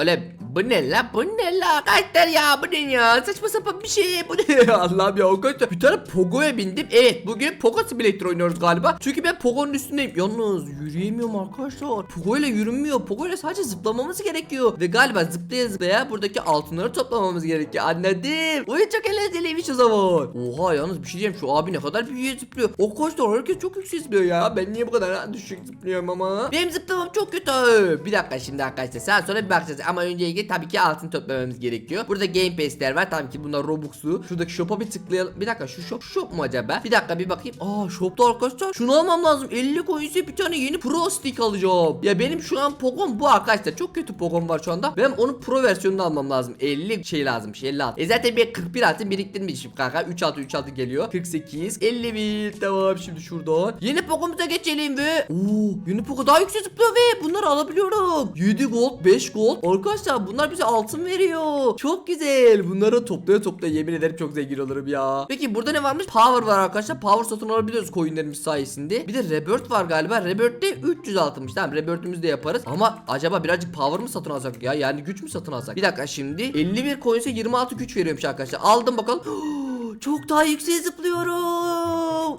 Oğlum bu ne la bu ne la arkadaşlar ya bu ne ya? Saçma sapan bir şey. Bu ne? Allah'ım ya arkadaşlar bir tane Pogo'ya bindim. Evet bugün Pogo Simulator oynuyoruz galiba. Çünkü ben Pogo'nun üstündeyim. Yalnız yürüyemiyorum arkadaşlar. Pogo ile yürünmüyor. Pogo ile sadece zıplamamız gerekiyor. Ve galiba zıplaya zıplaya buradaki altınları toplamamız gerekiyor. Anladım. Oyun çok eğlenceliymiş o zaman. Oha yalnız bir şey diyeyim. Şu abi ne kadar büyüye zıplıyor. Arkadaşlar herkes çok yüksek zıplıyor ya. Ben niye bu kadar düşük zıplıyorum ama? Benim zıplamam çok kötü. Bir dakika şimdi arkadaşlar. Sağa sola bir bakacağız. Ama önce ilgili tabii ki altın toplamamız gerekiyor. Burada game pass'ler var. Tabii ki bunlar robux'lu. Şuradaki shop'a bir tıklayalım. Bir dakika şu shop shop mu acaba? Bir dakika bir bakayım. Aa shop'ta arkadaşlar şunu almam lazım. 50 coins'e bir tane yeni pro stick alacağım. Ya benim şu an Pogon bu arkadaşlar. Çok kötü Pogon var şu anda. Ben onun pro versiyonunu almam lazım. 50 şey lazımmış 50 altın e zaten bir 41 altın biriktirmişim kanka. 3 altı 3 altı geliyor. 48 51 tamam şimdi şuradan. Yeni Pogon'umuza geçelim ve Oo, yeni Pogo daha yüksek zıplıyor ve bunları alabiliyorum. 7 gold 5 gold. Arkadaşlar bunlar bize altın veriyor. Çok güzel. Bunları toplaya toplaya yemin ederim çok zengin olurum ya. Peki burada ne varmış? Power var arkadaşlar. Power satın alabiliyoruz coinlerimiz sayesinde. Bir de rebirth var galiba. Rebirth'te 300 altınmış. Tamam rebirth'ümüzü de yaparız. Ama acaba birazcık power mı satın alsak ya? Yani güç mü satın alsak? Bir dakika şimdi. 51 coins'e 26 güç veriyormuş arkadaşlar. Aldım bakalım. Çok daha yükseğe zıplıyorum.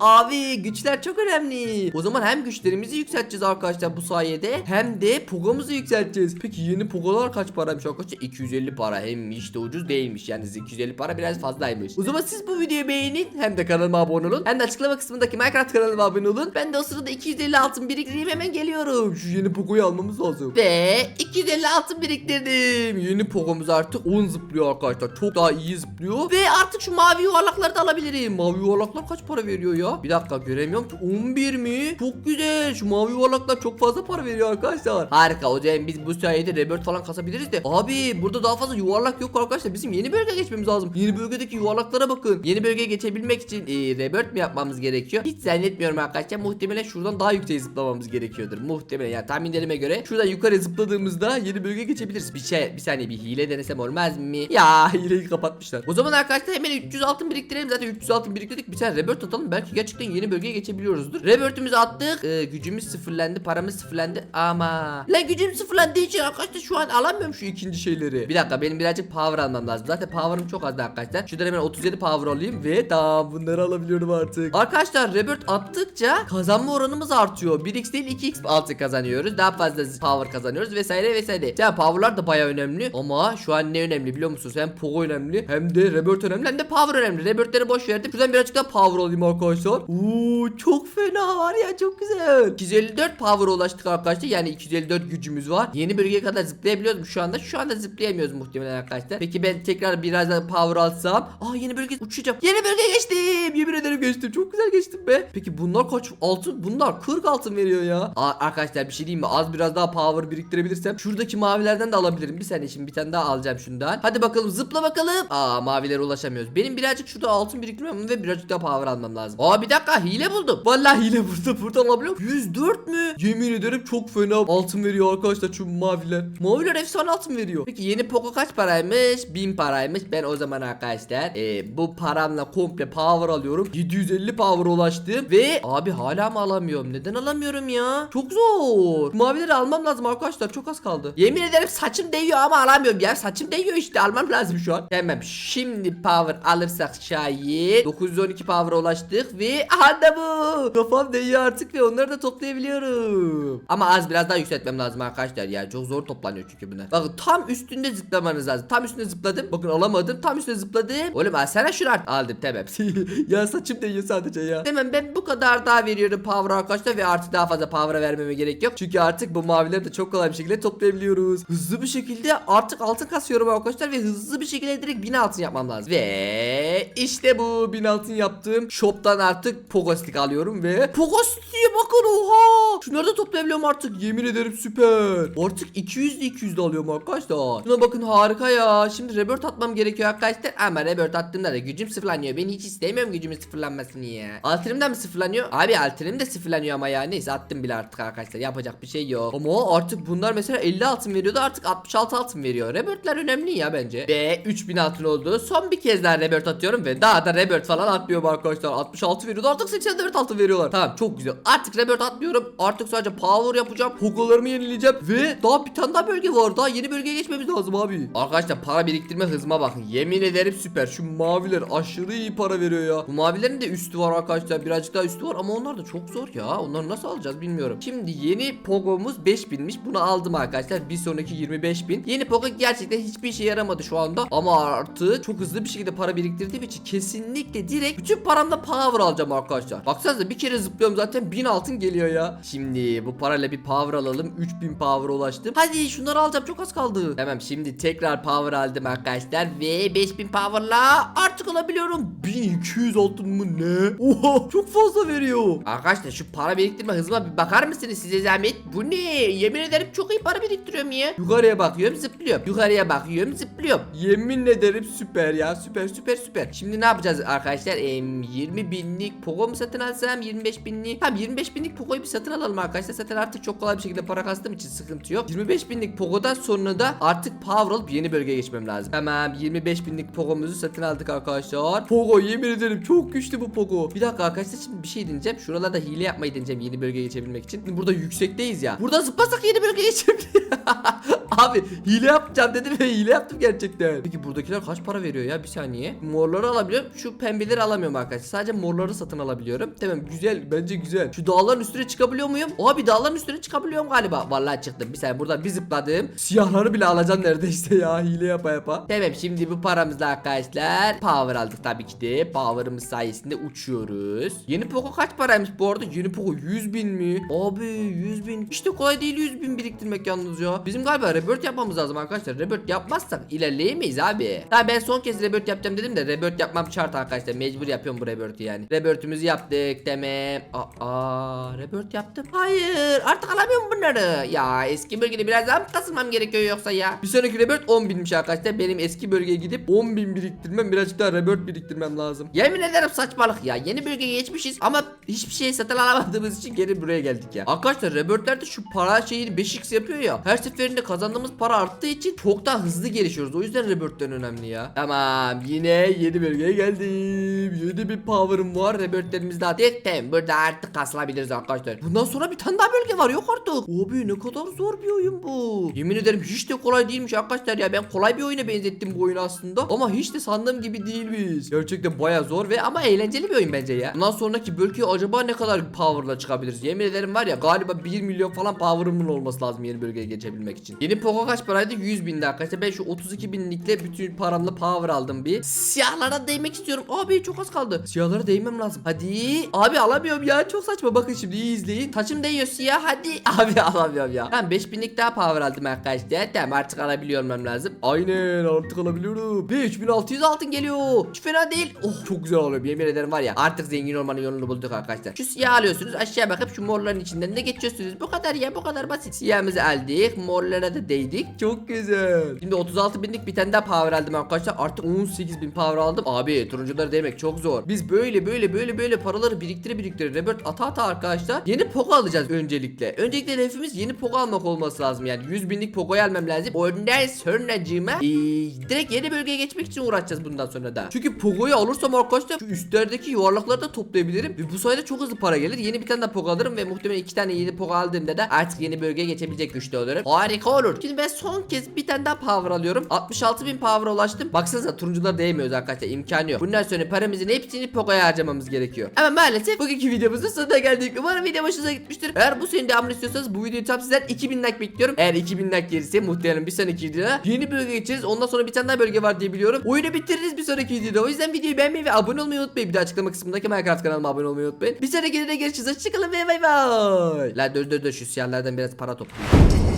Abi güçler çok önemli. O zaman hem güçlerimizi yükselteceğiz arkadaşlar bu sayede hem de pogomuzu yükselteceğiz. Peki yeni pogolar kaç paraymış arkadaşlar? 250 para hem de ucuz değilmiş. Yani 250 para biraz fazlaymış. O zaman siz bu videoyu beğenin hem de kanalıma abone olun. Hem de açıklama kısmındaki Minecraft kanalıma abone olun. Ben de o sırada 250 altın biriktireyim hemen geliyorum. Şu yeni pogoyu almamız lazım. Ve 250 altın biriktirdim. Yeni pogomuz artık 10 zıplıyor arkadaşlar. Çok daha iyi zıplıyor. Ve artık şu mavi yuvarlakları da alabilirim. Mavi yuvarlaklar kaç para veriyor ya? Bir dakika göremiyorum ki. 11 mi? Çok güzel. Şu mavi yuvarlaklar çok fazla para veriyor arkadaşlar. Harika. Zaman biz bu sayede rebirth falan kasabiliriz de. Abi burada daha fazla yuvarlak yok arkadaşlar. Bizim yeni bölge geçmemiz lazım. Yeni bölgedeki yuvarlaklara bakın. Yeni bölgeye geçebilmek için e, rebirth mi yapmamız gerekiyor? Hiç zannetmiyorum arkadaşlar. Muhtemelen şuradan daha yükseğe zıplamamız gerekiyordur. Muhtemelen yani tahminlerime göre şuradan yukarı zıpladığımızda yeni bölgeye geçebiliriz. Bir şey bir saniye bir hile denesem olmaz mı? Ya hileyi kapatmışlar. O zaman arkadaşlar hemen 300 altın biriktirelim. Zaten 300 altın biriktirdik. Bir tane rebirth atalım. Belki gerçekten yeni bölgeye geçebiliyoruzdur. Rebirth'ümüzü attık. Ee, gücümüz sıfırlandı. Paramız sıfırlandı. Ama. Lan gücüm sıfırlandığı için arkadaşlar şu an alamıyorum şu ikinci şeyleri. Bir dakika benim birazcık power almam lazım. Zaten power'ım çok azdı arkadaşlar. Şuradan hemen 37 power alayım ve tamam bunları alabiliyorum artık. Arkadaşlar rebirth attıkça kazanma oranımız artıyor. 1x değil 2x altı kazanıyoruz. Daha fazla power kazanıyoruz vesaire vesaire. Ya power'lar da baya önemli ama şu an ne önemli biliyor musunuz? Hem Pogo önemli hem de rebirth önemli hem de power önemli. Rebirth'leri boş verdim. Şuradan birazcık daha power alayım arkadaşlar. Oo çok fena var ya çok güzel. 254 power'a ulaştık arkadaşlar. Yani 254 gücümüz var. Yeni bölgeye kadar zıplayabiliyoruz mu şu anda? Şu anda zıplayamıyoruz muhtemelen arkadaşlar. Peki ben tekrar biraz daha power alsam. Aa yeni bölge uçacağım. Yeni bölgeye geçtim. Yemin ederim geçtim. Çok güzel geçtim be. Peki bunlar kaç altın? Bunlar 40 altın veriyor ya. Aa, arkadaşlar bir şey diyeyim mi? Az biraz daha power biriktirebilirsem şuradaki mavilerden de alabilirim. Bir saniye şimdi bir tane daha alacağım şundan. Hadi bakalım zıpla bakalım. Aa mavilere ulaşamıyoruz. Benim birazcık şurada altın biriktirmem ve birazcık daha power almam lazım. Aa bir dakika hile buldum. Vallahi hile buldum. Buradan alabiliyorum. 104 mü? Yemin ederim çok fena altın veriyor arkadaşlar şu maviler. Maviler efsane altın veriyor. Peki yeni Poco kaç paraymış? 1000 paraymış. Ben o zaman arkadaşlar e, bu paramla komple power alıyorum. 750 power ulaştım ve abi hala mı alamıyorum? Neden alamıyorum ya? Çok zor. Mavileri almam lazım arkadaşlar. Çok az kaldı. Yemin ederim saçım değiyor ama alamıyorum ya. Saçım değiyor işte. Almam lazım şu an. Tamam. Şimdi power alırsak şayet 912 power'a ulaştık ve aha bu. Kafam değiyor artık ve onları da toplayabiliyorum. Ama az biraz daha yükseltmem lazım arkadaşlar ya. Çok zor toplanıyor çünkü bunlar. Bakın tam üstünde zıplamanız lazım. Tam üstünde zıpladım. Bakın alamadım. Tam üstünde zıpladım. Oğlum alsana şunu artık. Aldım tamam. ya saçım değiyor sadece ya. Tamam ben bu kadar daha veriyorum power arkadaşlar ve artık daha fazla power'a vermeme gerek yok. Çünkü artık bu mavileri de çok kolay bir şekilde toplayabiliyoruz. Hızlı bir şekilde artık altın kasıyorum arkadaşlar ve hızlı bir şekilde direkt 1000 altın yapmam lazım. Ve işte bu 1000 altın yaptım. Shop'tan artık Pogostik alıyorum ve Pogostik'e bakın oha. Şunları toplayabiliyorum artık. Yemin ederim süper. Artık 200 de 200 de alıyorum arkadaşlar. Şuna bakın harika ya. Şimdi rebirth atmam gerekiyor arkadaşlar. Ama rebirth attığımda da gücüm sıfırlanıyor. Ben hiç istemiyorum gücümün sıfırlanmasını ya. Altınım da mı sıfırlanıyor? Abi altınım da sıfırlanıyor ama ya. Neyse attım bile artık arkadaşlar. Yapacak bir şey yok. Ama artık bunlar mesela 50 altın veriyordu. Artık 66 altın veriyor. Rebirth'ler önemli ya bence. Ve 3000 altın oldu. Son bir kez daha rebirth atıyorum ve daha da rebirth falan atmıyorum arkadaşlar. 66 altın veriyordu. Artık 84 altın veriyorlar. Tamam çok güzel. Artık rebirth atmıyorum. Artık sadece power yapacağım. Pogolarımı yenileyeceğim. Ve daha bir tane daha bölge var. Daha yeni bölgeye geçmemiz lazım abi. Arkadaşlar para biriktirme hızıma bakın. Yemin ederim süper. Şu maviler aşırı iyi para veriyor ya. Bu mavilerin de üstü var arkadaşlar. Birazcık daha üstü var ama onlar da çok zor ya. Onları nasıl alacağız bilmiyorum. Şimdi yeni Pogo'muz 5000'miş. Bunu aldım arkadaşlar. Bir sonraki 25000. Yeni Pogo gerçekten hiçbir işe yaramadı şu anda. Ama artık çok hızlı bir şekilde para biriktirdiğim için kesinlikle direkt bütün paramla power alacağım arkadaşlar. Baksanıza bir kere zıplıyorum zaten 1000 altın geliyor ya. Şimdi bu parayla bir power alalım. 3000 power ulaştım. Hadi şunları alacağım çok az kaldı. Tamam şimdi tekrar power aldım arkadaşlar ve 5000 powerla artık alabiliyorum. 1200 altın mı ne? Oha çok fazla veriyor. Arkadaşlar şu para biriktirme hızıma bir bakar mısınız size zahmet? Bu ne? Yemin ederim çok iyi para biriktiriyorum ya. Yukarıya bakıyorum zıplıyorum. Yukarıya bakıyorum zıplıyorum. Yemin ederim süper ya süper süper süper. Şimdi ne yapacağız arkadaşlar? Em, 20 binlik Pogo mu satın alsam 25 binlik? Tamam 25 binlik Pogo'yu bir satın alalım arkadaşlar. Zaten artık çok kolay bir şekilde para kastığım için sıkıntı yok. 25 binlik Pogo'dan sonra da artık power alıp yeni bölgeye geçmem lazım. Tamam 25 binlik Pogo'muzu satın aldık arkadaşlar. Pogo yemin ederim çok güçlü bu Pogo. Bir dakika arkadaşlar şimdi bir şey deneyeceğim. Şuralarda hile yapmayı deneyeceğim yeni bölgeye geçebilmek için. Burada yüksekteyiz ya. Burada zıplasak yeni bölgeye geçebiliriz. Abi hile yapacağım dedim ve hile yaptım gerçekten. Peki buradakiler kaç para veriyor ya bir saniye. Morları alabiliyorum. Şu pembeleri alamıyorum arkadaşlar. Sadece morları satın alabiliyorum. Tamam güzel bence güzel. Şu dağların üstüne çıkabiliyor muyum? Abi dağların üstüne çıkabiliyorum galiba. Vallahi çıktım. Bir saniye buradan bir zıpladım. Siyahları bile alacağım neredeyse ya hile yapa yapa. Tamam şimdi bu paramızla arkadaşlar power aldık tabii ki de. Power'ımız sayesinde uçuyoruz. Yeni Poco kaç paraymış bu arada? Yeni Poco 100 bin mi? Abi 100 bin. İşte kolay değil 100 bin biriktirmek yalnız ya. Bizim galiba rebirth yapmamız lazım arkadaşlar. Rebirth yapmazsak ilerleyemeyiz abi. Daha ben son kez rebirth yapacağım dedim de rebirth yapmam şart arkadaşlar. Mecbur yapıyorum bu rebirth'i yani. Rebirth'ümüzü yaptık demem. Aa, rebirth yaptım. Hayır artık alamıyorum bunları. Ya eski bölgede biraz daha mı kasılmam gerekiyor yoksa ya? Bir sonraki rebirth 10 binmiş arkadaşlar. Benim eski bölgeye gidip 10 bin biriktirmem birazcık daha rebirth biriktirmem lazım. Yemin ederim saçmalık ya. Yeni bölgeye geçmişiz ama hiçbir şey satın alamadığımız için geri buraya geldik ya. Arkadaşlar rebirthlerde şu para şeyini 5x yapıyor ya. Her seferinde kazandığımız para arttığı için çok daha hızlı gelişiyoruz. O yüzden rebirthlerin önemli ya. Tamam yine yeni bölgeye geldim. Yeni bir power'ım var. Rebirthlerimiz daha tek tem. Burada artık kasılabiliriz arkadaşlar. Bundan sonra bir tane daha bölge var yok artık. Abi ne kadar zor bir oyun bu. Yemin ederim hiç de kolay değilmiş arkadaşlar ya. Ben kolay bir oyuna benzettim bu oyunu aslında. Ama hiç de sandığım gibi değilmiş. Gerçekten baya zor ve ama eğlenceli bir oyun bence ya. Bundan sonraki bölgeye acaba ne kadar power'la çıkabiliriz? Yemin ederim var ya galiba 1 milyon falan power'ımın olması lazım yeni bölgeye geçebilmek için. Yeni Poco kaç paraydı? 100 bindi arkadaşlar. Ben şu 32 binlikle bütün paramla power aldım bir. Siyahlara değmek istiyorum. Abi çok az kaldı. Siyahlara değmem lazım. Hadi. Abi alamıyorum ya. Çok saçma. Bakın şimdi iyi izleyin. Saçım değiyor siyah. Hadi. Abi alamıyorum ya. Tamam 5000'lik daha power aldım arkadaşlar. Tamam artık alabiliyorum lazım. Aynen artık alabiliyorum. Ve 3600 altın geliyor. Hiç fena değil. Oh çok güzel oluyor. Yemin ederim var ya. Artık zengin olmanın yolunu bulduk arkadaşlar. Şu siyah alıyorsunuz. Aşağı bakıp şu morların içinden de geçiyorsunuz. Bu kadar ya. Bu kadar basit. Siyahımızı aldık. Morlara da değdik. Çok güzel. Şimdi 36 binlik bir tane daha power aldım arkadaşlar. Artık 18 bin power aldım. Abi turuncuları demek çok zor. Biz böyle böyle böyle böyle paraları biriktire biriktire Rebirth ata ata arkadaşlar. Yeni Poco alacağız öncelikle. Öncelikle hedefimiz yeni Poco almak olması lazım. Yani 100 binlik Poco'yu almam lazım. Ondan sonracığıma ee, direkt yeni bölgeye geçmek için uğraşacağız bundan sonra da. Çünkü Poco'yu alırsam arkadaşlar şu üstlerdeki yuvarlakları da toplayabilirim. Ve bu sayede çok hızlı para gelir. Yeni bir tane daha Poco alırım ve muhtemelen iki tane yeni Poco aldığımda da artık yeni bölgeye geçebilecek güçte olurum. Harika olur. Şimdi ben son kez bir tane daha power alıyorum. 66 bin power'a ulaştım. Baksanıza turuncular değmiyoruz arkadaşlar. imkanı yok. Bundan sonra paramızın hepsini Poco'ya harcamamız gerekiyor. Ama maalesef bugünkü videomuzun sonuna geldik. Umarım video hoşunuza gitmiştir. Eğer bu senin devamını istiyorsanız bu videoyu tam sizden 2000 like bekliyorum. Eğer 2000 like gelirse muhtemelen bir sonraki videoda yeni bölge geçeriz. Ondan sonra bir tane daha bölge var diye biliyorum. Oyunu bitiririz bir sonraki videoda. O yüzden videoyu beğenmeyi ve abone olmayı unutmayın. Bir de açıklama kısmındaki Minecraft kanalıma abone olmayı unutmayın. Bir sonraki videoda görüşürüz. Hoşçakalın ve bay bay. La dur dur dur şu siyahlardan biraz para toplayayım.